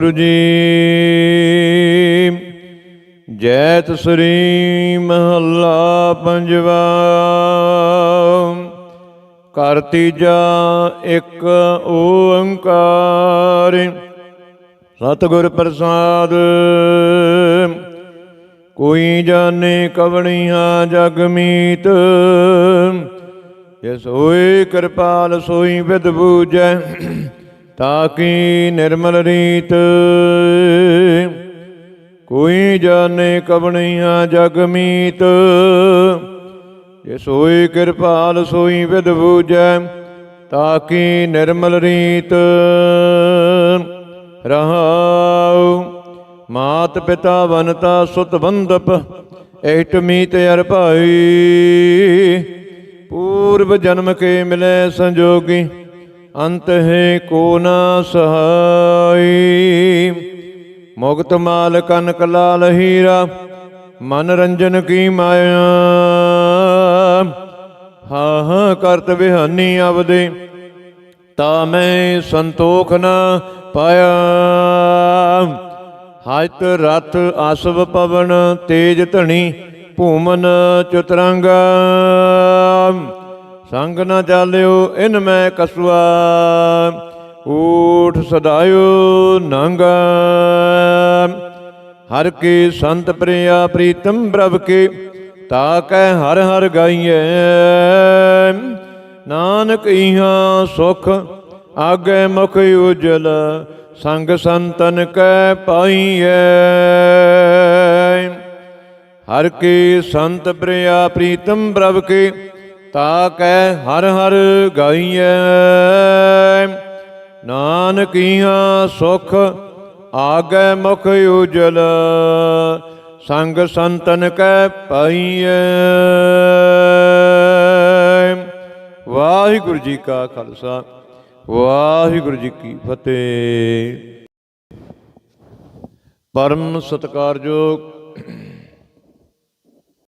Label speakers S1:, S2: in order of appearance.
S1: ਗੁਰੂ ਜੀ। ਜੈਤ ਸ੍ਰੀ ਮਹੱਲਾ ਪੰਜਵਾ। ਕਰ ਤੀਜਾ ਇੱਕ ਓੰਕਾਰ। ਸਤਿਗੁਰ ਪ੍ਰਸਾਦ। ਕੋਈ ਜਾਣੇ ਕਵਣੀਆਂ ਜਗ ਮੀਤ। ਜਿਸ ਹੋਏ ਕਿਰਪਾਲ ਸੋਈ ਵਿਦ ਬੂਜੈ ਤਾਕੀ ਨਿਰਮਲ ਰੀਤ? ਕੋਈ ਜਾਣੇ ਕਵਣੀਆਂ ਜਗ ਮੀਤ। ਜਿਸ ਹੋਈ ਕਿਰਪਾਲ, ਸੋਈ ਵਿਦ ਬੂਜੈ ਤਾਕੀ ਨਿਰਮਲ ਰੀਤ? ਰਹਾਉ ਮਾਤ ਪਿਤਾ ਵਨਤਾ ਸੁਤ ਬੰਦਪ ਏਟ ਮੀਤ ਅਰ ਭਾਈ। ਪੂਰਵ ਜਨਮ ਕੇ ਮਿਲੇ ਸੰਜੋਗੀ ਅੰਤ ਹੈ ਕੋ ਨਾ ਸਹਾਈ। ਮੁਕਤ ਮਾਲ ਕਨਕ ਲਾਲ ਹੀਰਾ ਮਨ ਰੰਜਨ ਕੀ ਮਾਇਆ। ਹਾਂ ਹਾਂ ਕਰਤ ਬਿਹਾਨੀ ਅਵਦੇ ਤਾ ਮੈਂ ਸੰਤੋਖ ਨਾ ਪਾਇਆ। ਹਜਤ ਰਥ ਆਸਵ ਪਵਨ, ਤੇਜ ਧਣੀ ਭੂਮਨ ਚਤਰੰਗਾ। ਸੰਗ ਨ ਚਾਲਿਓ ਇਨ ਮੈਂ ਕਸਵਾ ਊਠ ਸਦਾਇਓ, ਨੰਗ। ਹਰ ਕੀ ਸੰਤ ਪ੍ਰਿਆ ਪ੍ਰੀਤਮ ਪ੍ਰਭ ਕੇ, ਤਾ ਕੈ ਹਰ ਹਰ ਗਾਈਐ। ਨਾਨਕ ਇਹਾਂ ਸੁਖ, ਆਗੇ ਮੁਖ ਉਜਲ, ਸੰਗ ਸੰਤਨ ਕੈ ਪਾਈਐ। ਹਰ ਕੀ ਸੰਤ ਪ੍ਰਿਆ ਪ੍ਰੀਤਮ ਪ੍ਰਭ ਕੇ ਤਾ ਕੈ ਹਰ ਹਰ ਗਾਈਐ। ਨਾਨਕ ਸੁਖ ਆਗੇ ਮੁਖ ਉਜਲ, ਸੰਗ ਸੰਤਨ ਕੈ ਪਾਈਐ। ਵਾਹਿਗੁਰੂ ਜੀ ਕਾ ਖਾਲਸਾ, ਵਾਹਿਗੁਰੂ ਜੀ ਕੀ ਫਤਿਹ। ਪਰਮ ਸਤਿਕਾਰਯੋਗ